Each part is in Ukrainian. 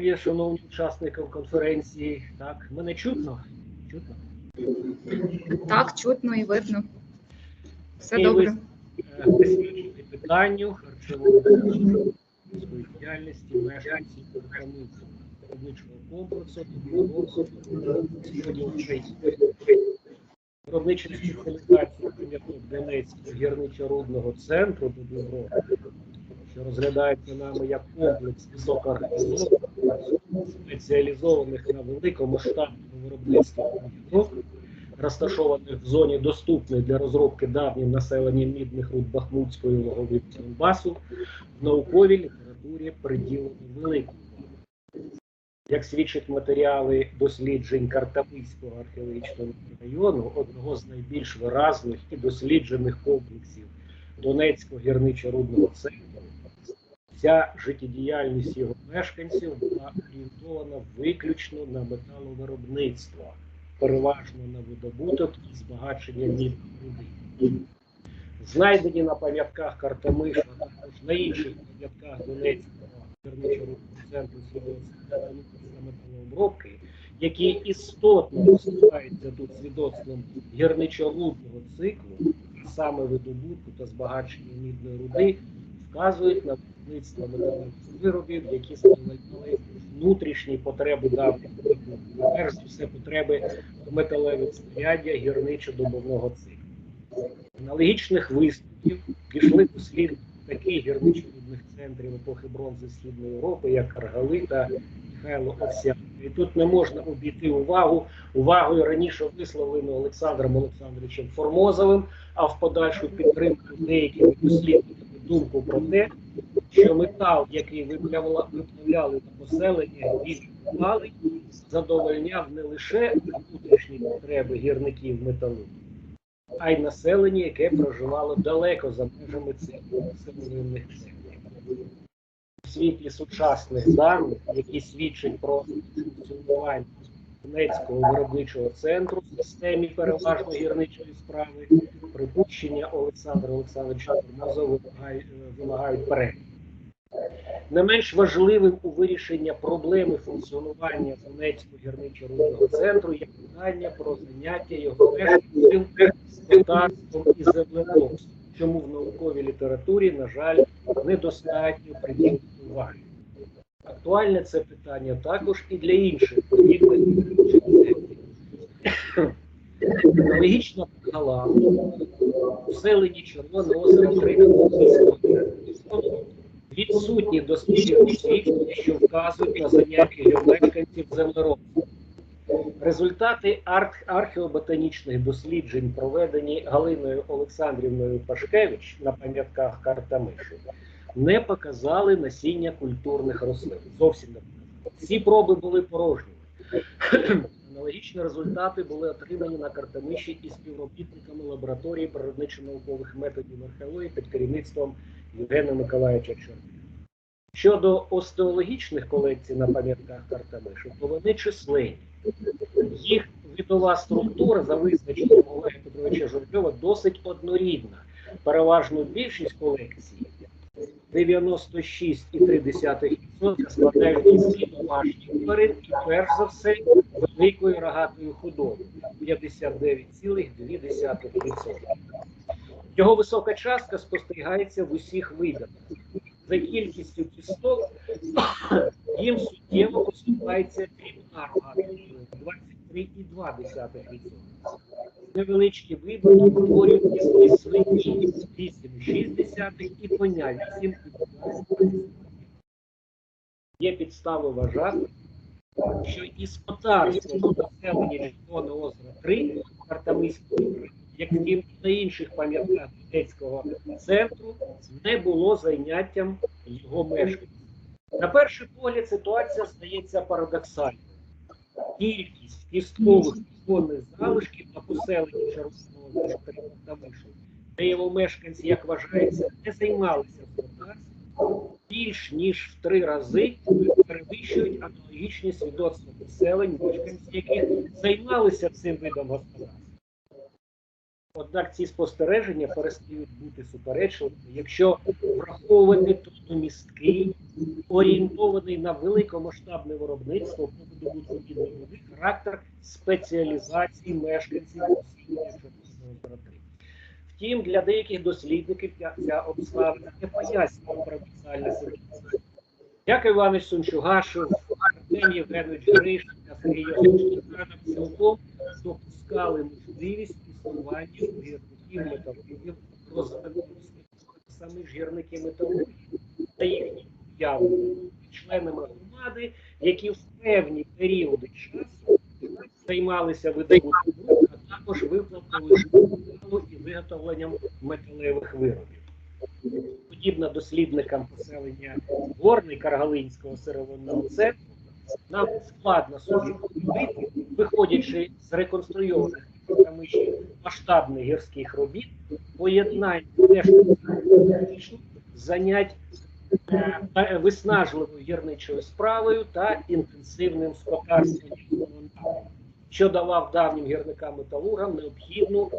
здоров'я, шановні учасників конференції. Так, мене чутно? Чутно? Так, чутно і видно. Все І добре. е, питанню харчової діяльності мешканців виробничого комплексу. Виробнича спеціалізація пам'яток Донецького гірничо-рудного центру до що розглядається нами як комплекс високоорганізованих, спеціалізованих на великомасштабному виробництві пам'яток, розташованих в зоні доступної для розробки давнім населенням мідних руд Бахмутської логови Донбасу, в науковій літературі приділено велику. Як свідчать матеріали досліджень Картамийського археологічного району, одного з найбільш виразних і досліджених комплексів Донецького гірничо-рудного центру, вся життєдіяльність його мешканців була орієнтована виключно на металовиробництво, переважно на видобуток і збагачення мідної руди. Знайдені на пам'ятках Картамиша, також на інших пам'ятках Донецького гірничо-рудного центру свідоцтва металообробки, які істотно виступаються тут свідоцтвом гірничо-рудного циклу, а саме видобутку та збагачення мідної руди, вказують на виробництво металевих виробів, які задовольняли внутрішні потреби давніх перш за все потреби металевих знаряддя гірничо-добовного циклу. Аналогічних висновків пішли дослідники таких гірничо-рудних центрів епохи бронзи Східної Європи, як Каргали та Михайло Овсянко. І тут не можна обійти увагу увагою раніше висловленою Олександром Олександровичем Формозовим, а в подальшу підтримку деякими дослідниками думку про те, що метал, який виплавля- виплавляли на поселення, більш малий, задовольняв не лише внутрішні потреби гірників металу, а й населення, яке проживало далеко за межами цих сировинних центрів. У світлі сучасних даних, які свідчать про функціонування Донецького виробничого центру в системі переважно гірничої справи, припущення Олександра Олександровича Тормозова вимагають, перегляду. Не менш важливим у вирішенні проблеми функціонування Донецького гірничо-рудного центру є питання про заняття його мешканців скотарством і землеробством, чому в науковій літературі, на жаль, недостатньо приділити уваги. Актуальне це питання також і для інших. Аналогічна гала у селищі Червоне озеро відсутні дослідження свідчення, що вказують на заняття мешканців землеробством. Результати археоботанічних досліджень, проведені Галиною Олександрівною Пашкевич на пам'ятках Картамишу, не показали насіння культурних рослин. Зовсім не показали. Всі проби були порожніми. Аналогічні результати були отримані на Картамиші і співробітниками лабораторії природничо-наукових методів археології під керівництвом Євгена Миколаївича Чорня. Щодо остеологічних колекцій на пам'ятках Картамишу, то вони численні. Їх видова структура за визначенням Олега Петровича Журавльова досить однорідна. Переважну більшість колекцій 96,3% складають із домашніх тварин і перш за все великої рогатої худоби 59,2%. Його висока частка спостерігається в усіх видах. За кількістю кісток їм суттєво поступається дрібна рогата 23,2%. Невеличкі виборки утворюють кістки свині 8,6 і коня 8,2%. Є підстави вважати, що і скотарство населення Червоного озера 3 Картамиського як і на інших пам'ятках Донецького центру, не було заняттям його мешканців. На перший погляд ситуація здається парадоксальною. Кількість кісткових кісткових залишків на поселенні Червоного озера Картамишу, де його мешканці, як вважається, не займалися господарством більш ніж в три рази перевищують аналогічні свідоцтва поселень, мешканці яких займалися цим видом господарства. Однак ці спостереження перестають бути суперечливими, якщо враховувати трудомісткий, орієнтований на великомасштабне виробництво по видобутку мідної руди характер спеціалізації мешканців Чорнобильської території. Втім, для деяких дослідників ця, обставина не пояснює парадоксальне ситуацію. Як Іванович Сунчугашев, Артем Євгенович Гриш та Сергій Тиханов цілком допускали можливість існування гірників металургів розвитку самих ж гірників металургів та їхні уявлення членами громади, які в певні періоди часу займалися видобутком, а також виплатою металу і виготовленням металевих виробів. Подібно дослідникам поселення Горний Каргалинського сировинного центру, нам складно собі уявити, виходячи з реконструйованих Камиші масштабних гірських робіт, поєднання занять е, е, виснажливою гірничою справою та інтенсивним скотарством, що давав давнім гірникам металургам необхідну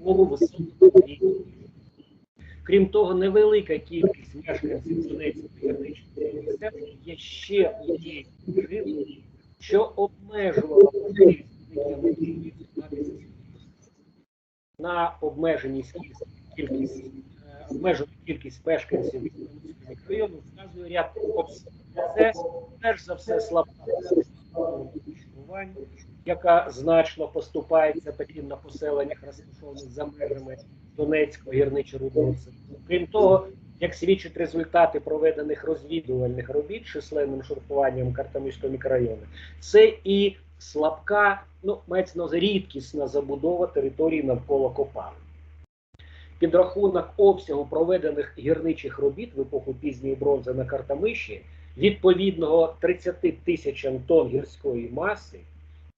умову високого рівня. Крім того, невелика кількість мешканців Донецької гірничої місцевості є ще однією причиною, що обмежувала можливість на обмеженість кількість, е, обмежену кількість мешканців мікрорайону вказує ряд обставин. Це перш за все слабка яка значно поступається таким на поселеннях, розташованих за межами Донецького гірничо-рудного центру. Крім того, як свідчать результати проведених розвідувальних робіт численним шурфуванням Картамівського мікрорайону, це і слабка, ну мається на рідкісна забудова території навколо Копали. Підрахунок обсягу проведених гірничих робіт в епоху пізньої бронзи на Картамиші відповідного 30 тисячам тонн гірської маси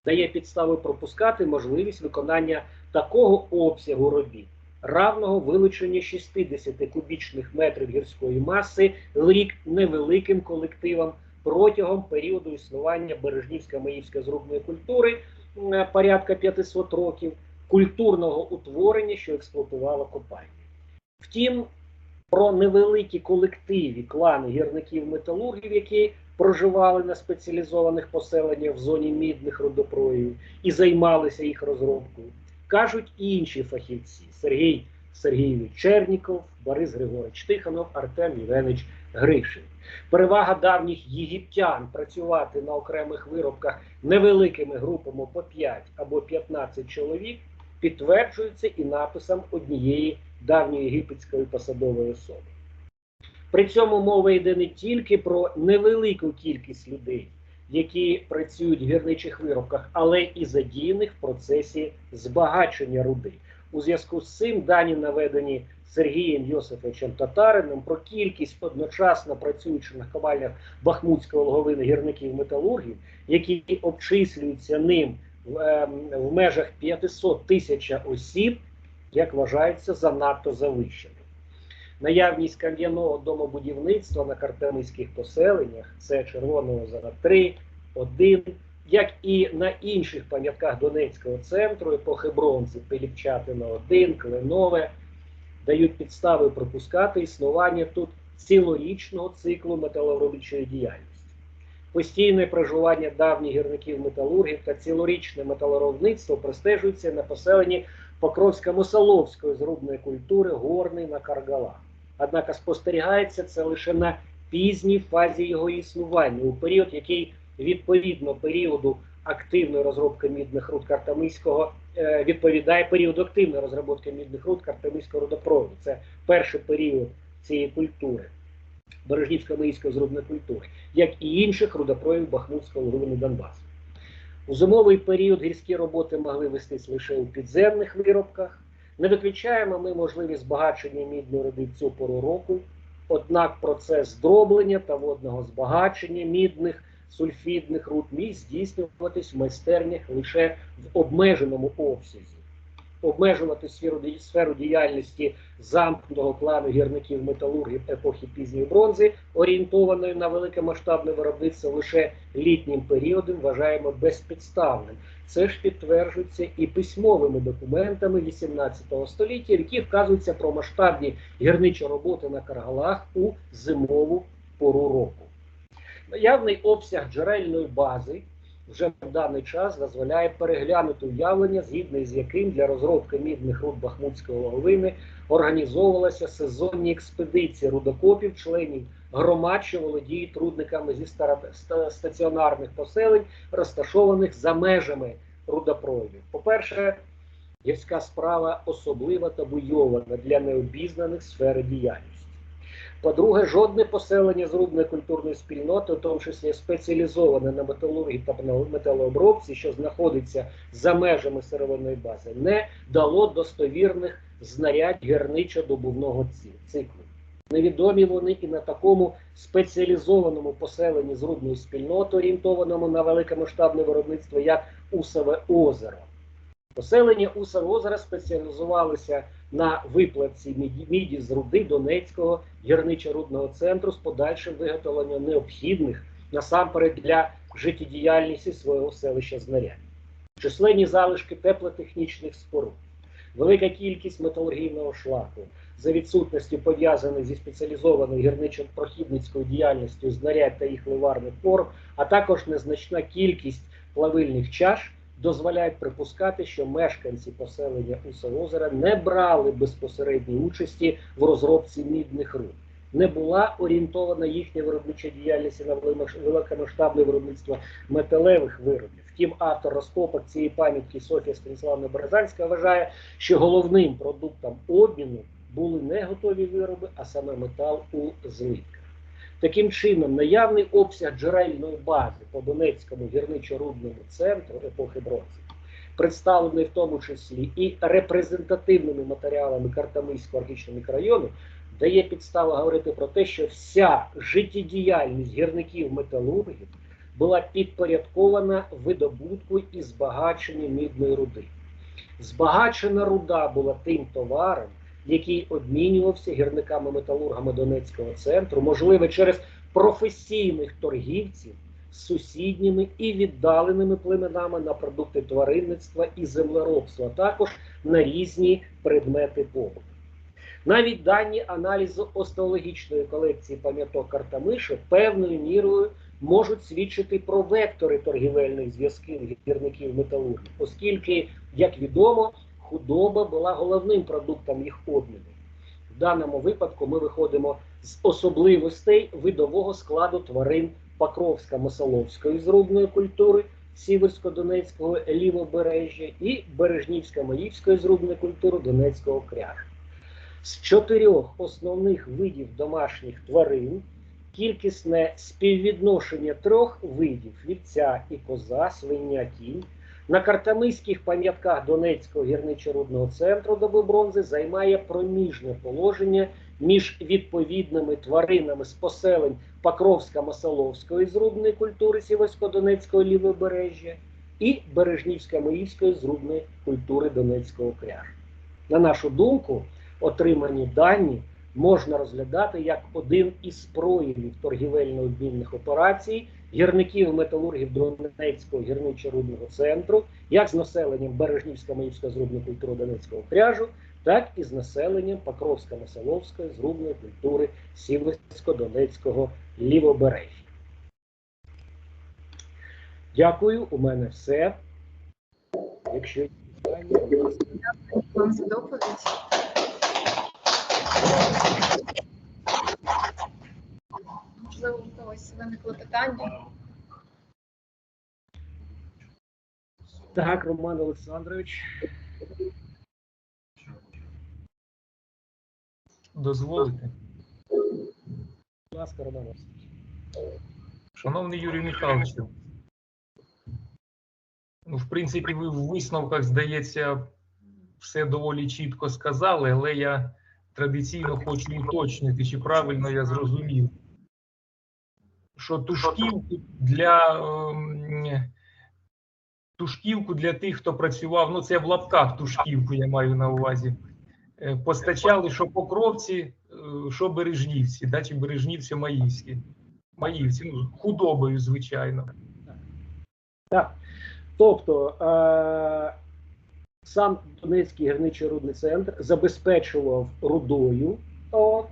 дає підстави пропускати можливість виконання такого обсягу робіт, равного вилученню 60 кубічних метрів гірської маси в рік невеликим колективам протягом періоду існування Бережнівсько-Маївської зрубної культури порядка 500 років, культурного утворення, що експлуатувало копальні. Втім, про невеликі колективі клани гірників-металургів, які проживали на спеціалізованих поселеннях в зоні мідних рудопроїв і займалися їх розробкою, кажуть інші фахівці: Сергій Сергійович Черніков, Борис Григорович Тихонов, Артем Євгенович Гришин. Перевага давніх єгиптян працювати на окремих виробках невеликими групами по 5 або 15 чоловік підтверджується і написом однієї давньої єгипетської посадової особи. При цьому мова йде не тільки про невелику кількість людей, які працюють в гірничих виробках, але і задіяних в процесі збагачення руди. У зв'язку з цим дані наведені Сергієм Йосифовичем Татарином про кількість одночасно працюючих на ковальнях Бахмутського логовини гірників металургів, які обчислюються ним в, ем, в межах 500 тисяч осіб, як вважається, занадто завищеним. Наявність кам'яного домобудівництва на картемиських поселеннях це Червоного озера 3, 1, як і на інших пам'ятках Донецького центру епохи бронзи Пиліпчатина 1, Кленове, дають підстави припускати існування тут цілорічного циклу металоробічої діяльності. Постійне проживання давніх гірників металургів та цілорічне металоробництво простежується на поселенні Покровсько-Мусоловської зрубної культури Горний на Каргалах. Однак спостерігається це лише на пізній фазі його існування, у період, який відповідно періоду активної розробки мідних руд Картамиського е, відповідає періоду активної розробки мідних руд Картамиського родопроводу. Це перший період цієї культури, Бережнівсько-Маївської зрубної культури, як і інших рудопровів Бахмутського глибини Донбасу. У зимовий період гірські роботи могли вестись лише у підземних виробках. Не виключаємо ми можливість збагачення мідної руди цю пору року, однак процес дроблення та водного збагачення мідних сульфідних руд міг здійснюватись в майстернях лише в обмеженому обсязі. обмежувати сферу, сферу діяльності замкнутого клану гірників металургів епохи пізньої бронзи, орієнтованої на велике масштабне виробництво лише літнім періодом, вважаємо безпідставним. Це ж підтверджується і письмовими документами 18 століття, які вказуються про масштабні гірничі роботи на каргалах у зимову пору року. Наявний обсяг джерельної бази вже в даний час дозволяє переглянути уявлення, згідно з яким для розробки мідних руд Бахмутської логовини організовувалися сезонні експедиції рудокопів, членів громад, що володіють рудниками зі стаціонарних поселень, розташованих за межами рудопройдів. По-перше, гірська справа особлива та буйована для необізнаних сфери діяльності. По-друге, жодне поселення з рудної культурної спільноти, в тому числі спеціалізоване на металургії та металообробці, що знаходиться за межами сировинної бази, не дало достовірних знарядь гірничо-добувного циклу. Невідомі вони і на такому спеціалізованому поселенні з рудної спільноти, орієнтованому на великомасштабне виробництво, як Усове озеро. Поселення Усове озера спеціалізувалися на виплатці міді з руди Донецького гірничо-рудного центру з подальшим виготовленням необхідних насамперед для життєдіяльності свого селища знарядь. Численні залишки теплотехнічних споруд, велика кількість металургійного шлаку, за відсутністю пов'язаних зі спеціалізованою гірничо-прохідницькою діяльністю знарядь та їх ливарних форм, а також незначна кількість плавильних чаш дозволяють припускати, що мешканці поселення Усовозера не брали безпосередньої участі в розробці мідних руд. Не була орієнтована їхня виробнича діяльність на великомасштабне виробництво металевих виробів. Втім, автор розкопок цієї пам'ятки Софія Станіславна Березанська вважає, що головним продуктом обміну були не готові вироби, а саме метал у злитках. Таким чином, наявний обсяг джерельної бази по Донецькому гірничо-рудному центру епохи бронзи, представлений в тому числі і репрезентативними матеріалами Картамийського архічного мікрорайону, дає підставу говорити про те, що вся життєдіяльність гірників металургів була підпорядкована видобутку і збагаченню мідної руди. Збагачена руда була тим товаром, який обмінювався гірниками-металургами Донецького центру, можливо, через професійних торгівців з сусідніми і віддаленими племенами на продукти тваринництва і землеробства, також на різні предмети побуту. Навіть дані аналізу остеологічної колекції пам'яток Картамиши певною мірою можуть свідчити про вектори торгівельних зв'язків гірників металургів, оскільки, як відомо, худоба була головним продуктом їх обміну. В даному випадку ми виходимо з особливостей видового складу тварин Покровсько-Масоловської зрубної культури, Сіверсько-Донецького лівобережжя і Бережнівсько-Маївської зрубної культури Донецького кряжа. З чотирьох основних видів домашніх тварин кількісне співвідношення трьох видів вівця і коза, свиня, кінь на картамийських пам'ятках Донецького гірничо-рудного центру доби бронзи займає проміжне положення між відповідними тваринами з поселень Покровсько-Масоловської зрубної культури Сіверсько-Донецького лівобережжя і Бережнівсько-Маївської зрубної культури Донецького кряжа. На нашу думку, отримані дані можна розглядати як один із проявів торгівельно-обмінних операцій гірників металургів Донецького гірничо-рудного центру, як з населенням Бережнівсько-Маївської зрубної культури Донецького кряжу, так і з населенням Покровсько-Масоловської зрубної культури Сіверсько-Донецького лівобережжя. Дякую, у мене все. Якщо є питання. Вам за доповідь. Можливо, у когось виникло питання. Так, Роман Олександрович. Дозволите. Будь ласка, Роман Олександрович. Шановний Юрій Михайловичу, ну, в принципі, ви в висновках, здається, все доволі чітко сказали, але я традиційно хочу уточнити, чи правильно я зрозумів, що тушківки для ем, тушківку для тих, хто працював. Ну, це в лапках тушківку, я маю на увазі. Е, Постачали, що покровці, е, що бережнівці, да, чи бережнівці маївські. Маївці, ну, худобою, звичайно. Так. Тобто е- сам Донецький гірничо-рудний центр забезпечував рудою от,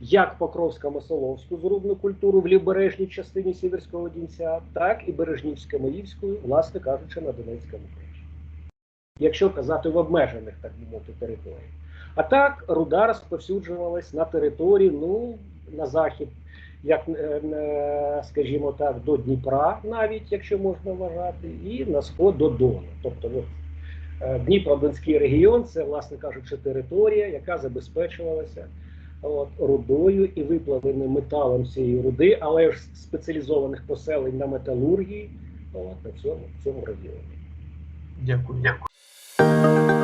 як Покровсько-Масоловську зрубну культуру в лівобережній частині Сіверського Дінця, так і Бережнівсько-Маївську, власне кажучи, на Донецькому крижі. Якщо казати в обмежених, так би мовити, територіях. А так руда розповсюджувалась на території, ну, на захід як е, е, скажімо так, до Дніпра, навіть якщо можна вважати, і на сход до Дону. Тобто, е, Дніпро-Донський регіон це, власне кажучи, територія, яка забезпечувалася от, рудою і виплавленим металом цієї руди, але ж спеціалізованих поселень на металургії от, на цьому, в цьому регіоні. Дякую. Дякую.